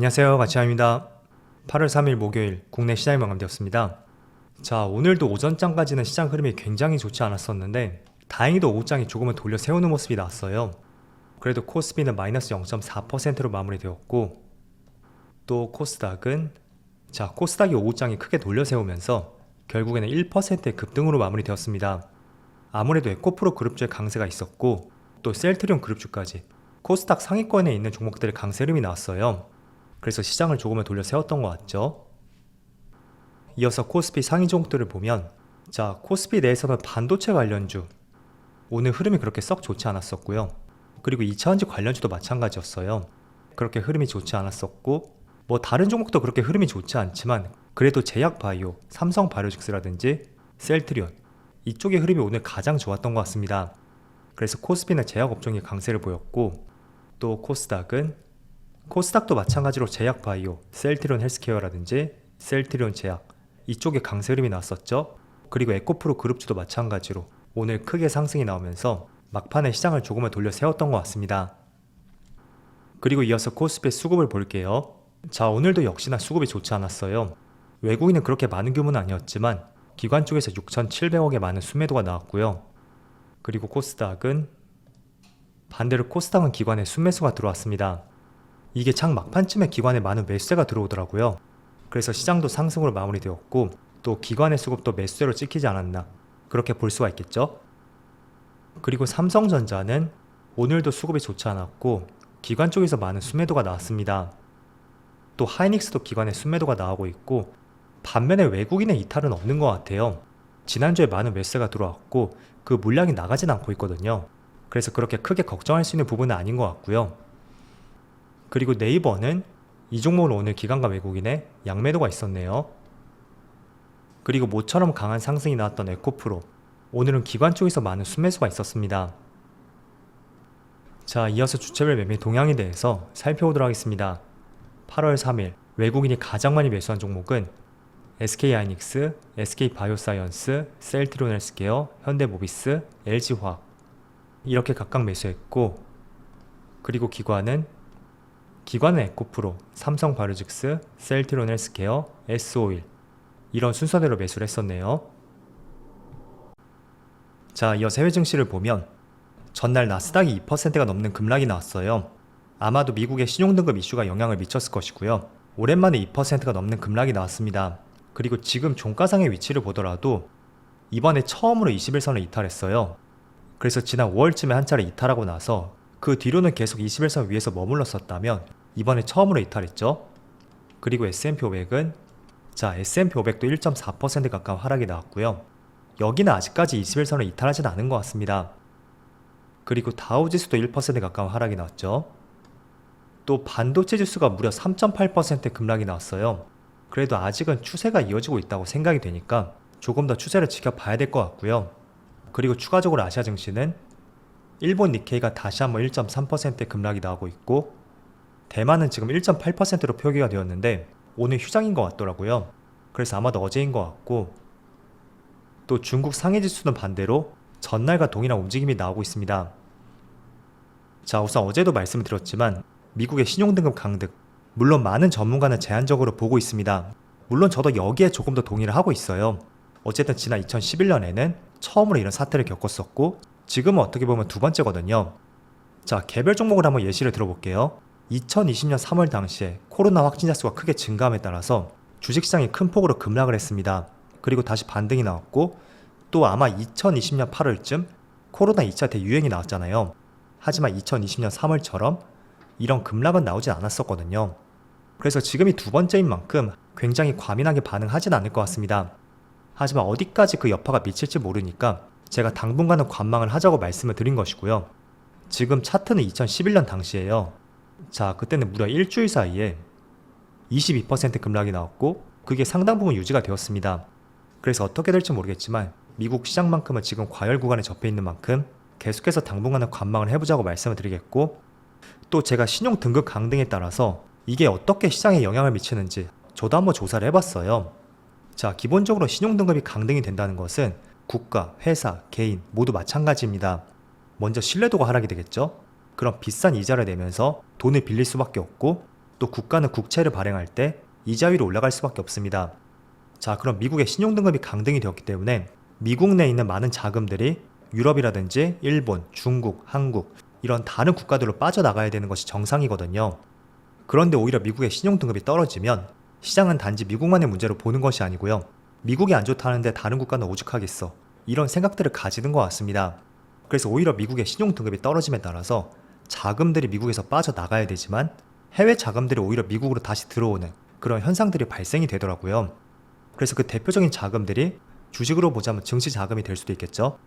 안녕하세요. 가치아입니다. 8월 3일 목요일 국내 시장이 마감되었습니다. 자, 오늘도 오전장까지는 시장 흐름이 굉장히 좋지 않았었는데 다행히도 오후장이 조금은 돌려 세우는 모습이 나왔어요. 그래도 코스피는 마이너스 0.4%로 마무리되었고 또 코스닥은 자, 코스닥이 오후장이 크게 돌려 세우면서 결국에는 1%의 급등으로 마무리되었습니다. 아무래도 에코프로 그룹주의 강세가 있었고 또 셀트리온 그룹주까지 코스닥 상위권에 있는 종목들의 강세 흐름이 나왔어요. 그래서 시장을 조금은 돌려 세웠던 것 같죠. 이어서 코스피 상위 종목들을 보면 자 코스피 내에서는 반도체 관련주 오늘 흐름이 그렇게 썩 좋지 않았었고요. 그리고 2차원지 관련주도 마찬가지였어요. 그렇게 흐름이 좋지 않았었고 뭐 다른 종목도 그렇게 흐름이 좋지 않지만 그래도 제약 바이오, 삼성 바이오직스라든지 셀트리온 이쪽의 흐름이 오늘 가장 좋았던 것 같습니다. 그래서 코스피는 제약 업종이 강세를 보였고 또 코스닥은 코스닥도 마찬가지로 제약 바이오, 셀트리온 헬스케어라든지 셀트리온 제약 이쪽에 강세 흐름이 나왔었죠. 그리고 에코프로 그룹주도 마찬가지로 오늘 크게 상승이 나오면서 막판에 시장을 조금은 돌려 세웠던 것 같습니다. 그리고 이어서 코스피 수급을 볼게요. 자, 오늘도 역시나 수급이 좋지 않았어요. 외국인은 그렇게 많은 규모는 아니었지만 기관 쪽에서 6,700억의 많은 순매도가 나왔고요. 그리고 코스닥은 반대로 코스닥은 기관에 순매수가 들어왔습니다. 이게 장 막판쯤에 기관에 많은 매수세가 들어오더라고요. 그래서 시장도 상승으로 마무리되었고 또 기관의 수급도 매수세로 찍히지 않았나 그렇게 볼 수가 있겠죠. 그리고 삼성전자는 오늘도 수급이 좋지 않았고 기관 쪽에서 많은 순매도가 나왔습니다. 또 하이닉스도 기관의 순매도가 나오고 있고 반면에 외국인의 이탈은 없는 것 같아요. 지난주에 많은 매수세가 들어왔고 그 물량이 나가진 않고 있거든요. 그래서 그렇게 크게 걱정할 수 있는 부분은 아닌 것 같고요. 그리고 네이버는 이 종목은 오늘 기관과 외국인의 양매도가 있었네요. 그리고 모처럼 강한 상승이 나왔던 에코프로 오늘은 기관 쪽에서 많은 순매수가 있었습니다. 자, 이어서 주체별 매매 동향에 대해서 살펴보도록 하겠습니다. 8월 3일 외국인이 가장 많이 매수한 종목은 SK하이닉스, SK바이오사이언스, 셀트리온 헬스케어, 현대모비스, LG화학 이렇게 각각 매수했고 그리고 기관은 기관은 에코프로, 삼성 바이오직스, 셀트리온 헬스케어, S51 이런 순서대로 매수를 했었네요. 자, 이어서 해외 증시를 보면 전날 나스닥이 2%가 넘는 급락이 나왔어요. 아마도 미국의 신용등급 이슈가 영향을 미쳤을 것이고요. 오랜만에 2%가 넘는 급락이 나왔습니다. 그리고 지금 종가상의 위치를 보더라도 이번에 처음으로 21선을 이탈했어요. 그래서 지난 5월쯤에 한 차례 이탈하고 나서 그 뒤로는 계속 21선 위에서 머물렀었다면 이번에 처음으로 이탈했죠. 그리고 S&P 500은 자 S&P 500도 1.4% 가까운 하락이 나왔고요. 여기는 아직까지 21선을 이탈하진 않은 것 같습니다. 그리고 다우지수도 1% 가까운 하락이 나왔죠. 또 반도체 지수가 무려 3.8% 급락이 나왔어요. 그래도 아직은 추세가 이어지고 있다고 생각이 되니까 조금 더 추세를 지켜봐야 될 것 같고요. 그리고 추가적으로 아시아 증시는 일본 니케이가 다시 한번 1.3% 급락이 나오고 있고 대만은 지금 1.8%로 표기가 되었는데 오늘 휴장인 것 같더라고요. 그래서 아마도 어제인 것 같고 또 중국 상해 지수는 반대로 전날과 동일한 움직임이 나오고 있습니다. 자, 우선 어제도 말씀을 드렸지만 미국의 신용등급 강등 물론 많은 전문가는 제한적으로 보고 있습니다. 물론 저도 여기에 조금 더 동의를 하고 있어요. 어쨌든 지난 2011년에는 처음으로 이런 사태를 겪었었고 지금은 어떻게 보면 두 번째거든요. 자, 개별 종목을 한번 예시를 들어볼게요. 2020년 3월 당시에 코로나 확진자 수가 크게 증가함에 따라서 주식시장이 큰 폭으로 급락을 했습니다. 그리고 다시 반등이 나왔고 또 아마 2020년 8월쯤 코로나 2차 대유행이 나왔잖아요. 하지만 2020년 3월처럼 이런 급락은 나오진 않았었거든요. 그래서 지금이 두 번째인 만큼 굉장히 과민하게 반응하진 않을 것 같습니다. 하지만 어디까지 그 여파가 미칠지 모르니까 제가 당분간은 관망을 하자고 말씀을 드린 것이고요. 지금 차트는 2011년 당시에요. 자, 그때는 무려 일주일 사이에 22% 급락이 나왔고 그게 상당 부분 유지가 되었습니다. 그래서 어떻게 될지 모르겠지만 미국 시장만큼은 지금 과열 구간에 접해 있는 만큼 계속해서 당분간은 관망을 해보자고 말씀을 드리겠고 또 제가 신용 등급 강등에 따라서 이게 어떻게 시장에 영향을 미치는지 저도 한번 조사를 해봤어요. 자, 기본적으로 신용 등급이 강등이 된다는 것은 국가, 회사, 개인 모두 마찬가지입니다. 먼저 신뢰도가 하락이 되겠죠? 그럼 비싼 이자를 내면서 돈을 빌릴 수밖에 없고 또 국가는 국채를 발행할 때 이자율이 올라갈 수밖에 없습니다. 자, 그럼 미국의 신용등급이 강등이 되었기 때문에 미국 내에 있는 많은 자금들이 유럽이라든지 일본, 중국, 한국 이런 다른 국가들로 빠져나가야 되는 것이 정상이거든요. 그런데 오히려 미국의 신용등급이 떨어지면 시장은 단지 미국만의 문제로 보는 것이 아니고요. 미국이 안 좋다는데 다른 국가는 오죽하겠어. 이런 생각들을 가지는 것 같습니다. 그래서 오히려 미국의 신용등급이 떨어짐에 따라서 자금들이 미국에서 빠져나가야 되지만 해외 자금들이 오히려 미국으로 다시 들어오는 그런 현상들이 발생이 되더라고요. 그래서 그 대표적인 자금들이 주식으로 보자면 증시 자금이 될 수도 있겠죠.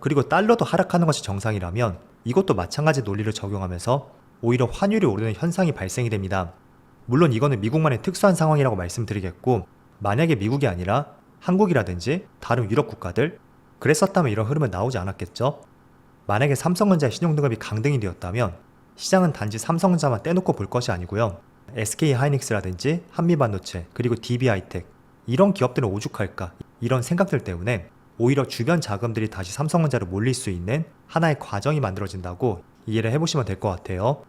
그리고 달러도 하락하는 것이 정상이라면 이것도 마찬가지 논리를 적용하면서 오히려 환율이 오르는 현상이 발생이 됩니다. 물론 이거는 미국만의 특수한 상황이라고 말씀드리겠고 만약에 미국이 아니라 한국이라든지 다른 유럽 국가들 그랬었다면 이런 흐름은 나오지 않았겠죠. 만약에 삼성전자의 신용등급이 강등이 되었다면 시장은 단지 삼성전자만 떼놓고 볼 것이 아니고요. SK 하이닉스라든지 한미반도체 그리고 DB하이텍 이런 기업들은 오죽할까 이런 생각들 때문에 오히려 주변 자금들이 다시 삼성전자로 몰릴 수 있는 하나의 과정이 만들어진다고 이해를 해보시면 될 것 같아요.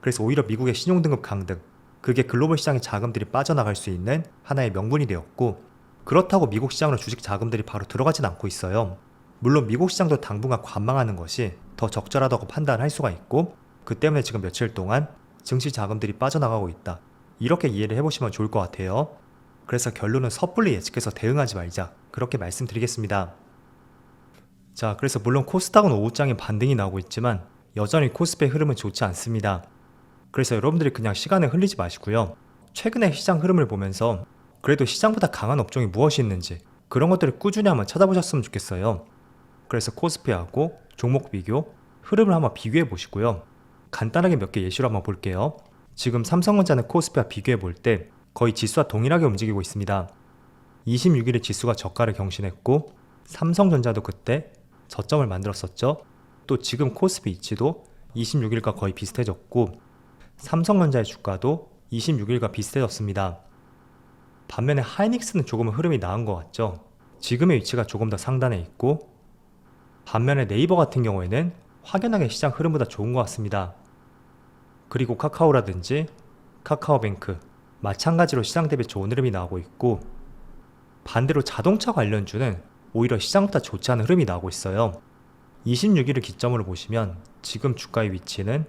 그래서 오히려 미국의 신용등급 강등 그게 글로벌 시장의 자금들이 빠져나갈 수 있는 하나의 명분이 되었고 그렇다고 미국 시장으로 주식 자금들이 바로 들어가진 않고 있어요. 물론 미국 시장도 당분간 관망하는 것이 더 적절하다고 판단할 수가 있고 그 때문에 지금 며칠 동안 증시 자금들이 빠져나가고 있다. 이렇게 이해를 해보시면 좋을 것 같아요. 그래서 결론은 섣불리 예측해서 대응하지 말자. 그렇게 말씀드리겠습니다. 자, 그래서 물론 코스닥은 오후장에 반등이 나오고 있지만 여전히 코스피의 흐름은 좋지 않습니다. 그래서 여러분들이 그냥 시간을 흘리지 마시고요. 최근의 시장 흐름을 보면서 그래도 시장보다 강한 업종이 무엇이 있는지 그런 것들을 꾸준히 한번 찾아보셨으면 좋겠어요. 그래서 코스피하고 종목 비교, 흐름을 한번 비교해 보시고요. 간단하게 몇 개 예시로 한번 볼게요. 지금 삼성전자는 코스피와 비교해 볼 때 거의 지수와 동일하게 움직이고 있습니다. 26일에 지수가 저가를 경신했고 삼성전자도 그때 저점을 만들었었죠. 또 지금 코스피 이치도 26일과 거의 비슷해졌고 삼성전자의 주가도 26일과 비슷해졌습니다. 반면에 하이닉스는 조금 흐름이 나은 것 같죠. 지금의 위치가 조금 더 상단에 있고 반면에 네이버 같은 경우에는 확연하게 시장 흐름보다 좋은 것 같습니다. 그리고 카카오라든지 카카오뱅크 마찬가지로 시장 대비 좋은 흐름이 나오고 있고 반대로 자동차 관련주는 오히려 시장보다 좋지 않은 흐름이 나오고 있어요. 26일을 기점으로 보시면 지금 주가의 위치는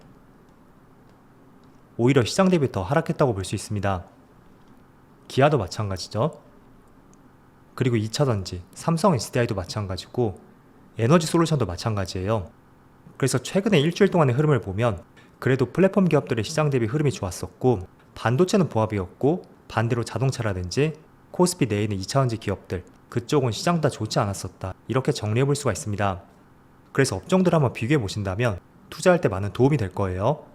오히려 시장 대비 더 하락했다고 볼 수 있습니다. 기아도 마찬가지죠. 그리고 2차전지, 삼성 SDI도 마찬가지고 에너지 솔루션도 마찬가지예요. 그래서 최근에 일주일 동안의 흐름을 보면 그래도 플랫폼 기업들의 시장 대비 흐름이 좋았었고 반도체는 보합이었고 반대로 자동차라든지 코스피 내에 있는 2차전지 기업들 그쪽은 시장보다 좋지 않았었다. 이렇게 정리해 볼 수가 있습니다. 그래서 업종들 한번 비교해 보신다면 투자할 때 많은 도움이 될 거예요.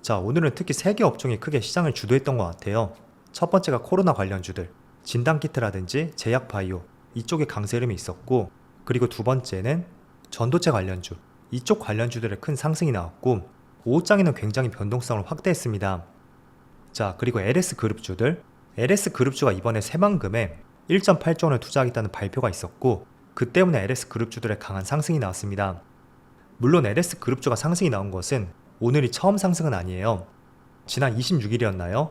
자, 오늘은 특히 세 개 업종이 크게 시장을 주도했던 것 같아요. 첫 번째가 코로나 관련주들, 진단키트라든지 제약바이오, 이쪽에 강세 흐름이 있었고, 그리고 두 번째는 전도체 관련주, 이쪽 관련주들의 큰 상승이 나왔고, 오후장에는 굉장히 변동성을 확대했습니다. 자, 그리고 LS 그룹주들, LS 그룹주가 이번에 새만금에 1.8조 원을 투자하겠다는 발표가 있었고, 그 때문에 LS 그룹주들의 강한 상승이 나왔습니다. 물론 LS 그룹주가 상승이 나온 것은 오늘이 처음 상승은 아니에요. 지난 26일이었나요?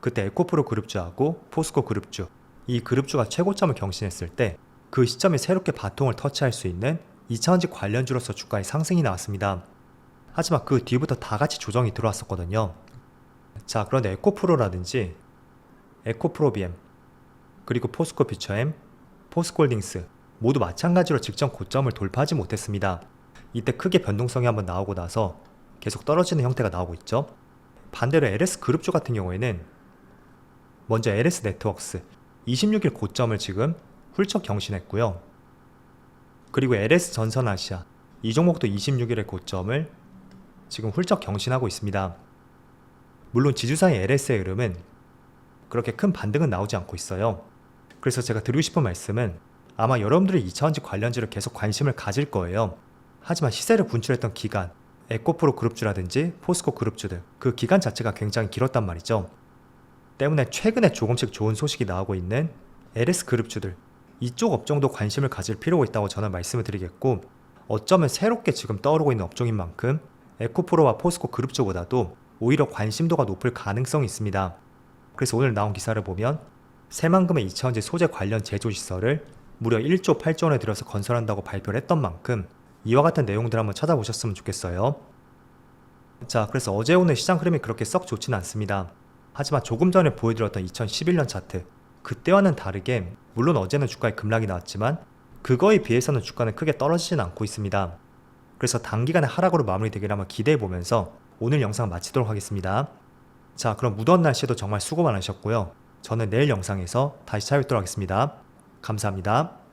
그때 에코프로 그룹주하고 포스코 그룹주, 이 그룹주가 최고점을 경신했을 때 그 시점에 새롭게 바통을 터치할 수 있는 2차원지 관련주로서 주가의 상승이 나왔습니다. 하지만 그 뒤부터 다 같이 조정이 들어왔었거든요. 자, 그런데 에코프로라든지 에코프로비엠, 그리고 포스코 퓨처엠, 포스콜딩스 모두 마찬가지로 직전 고점을 돌파하지 못했습니다. 이때 크게 변동성이 한번 나오고 나서 계속 떨어지는 형태가 나오고 있죠. 반대로 LS 그룹주 같은 경우에는 먼저 LS 네트워크스 26일 고점을 지금 훌쩍 경신했고요. 그리고 LS 전선 아시아 이 종목도 26일의 고점을 지금 훌쩍 경신하고 있습니다. 물론 지주사의 LS의 흐름은 그렇게 큰 반등은 나오지 않고 있어요. 그래서 제가 드리고 싶은 말씀은 아마 여러분들이 2차원지 관련주를 계속 관심을 가질 거예요. 하지만 시세를 분출했던 기간, 에코프로 그룹주라든지 포스코 그룹주들 그 기간 자체가 굉장히 길었단 말이죠. 때문에 최근에 조금씩 좋은 소식이 나오고 있는 LS 그룹주들 이쪽 업종도 관심을 가질 필요가 있다고 저는 말씀을 드리겠고 어쩌면 새롭게 지금 떠오르고 있는 업종인 만큼 에코프로와 포스코 그룹주보다도 오히려 관심도가 높을 가능성이 있습니다. 그래서 오늘 나온 기사를 보면 새만금의 2차원지 소재 관련 제조 시설을 무려 1조 8조 원에 들여서 건설한다고 발표를 했던 만큼 이와 같은 내용들 한번 찾아보셨으면 좋겠어요. 자, 그래서 어제 오늘 시장 흐름이 그렇게 썩 좋진 않습니다. 하지만 조금 전에 보여드렸던 2011년 차트 그때와는 다르게 물론 어제는 주가에 급락이 나왔지만 그거에 비해서는 주가는 크게 떨어지진 않고 있습니다. 그래서 단기간에 하락으로 마무리되기를 한번 기대해 보면서 오늘 영상 마치도록 하겠습니다. 자, 그럼 무더운 날씨에도 정말 수고 많으셨고요. 저는 내일 영상에서 다시 찾아뵙도록 하겠습니다. 감사합니다.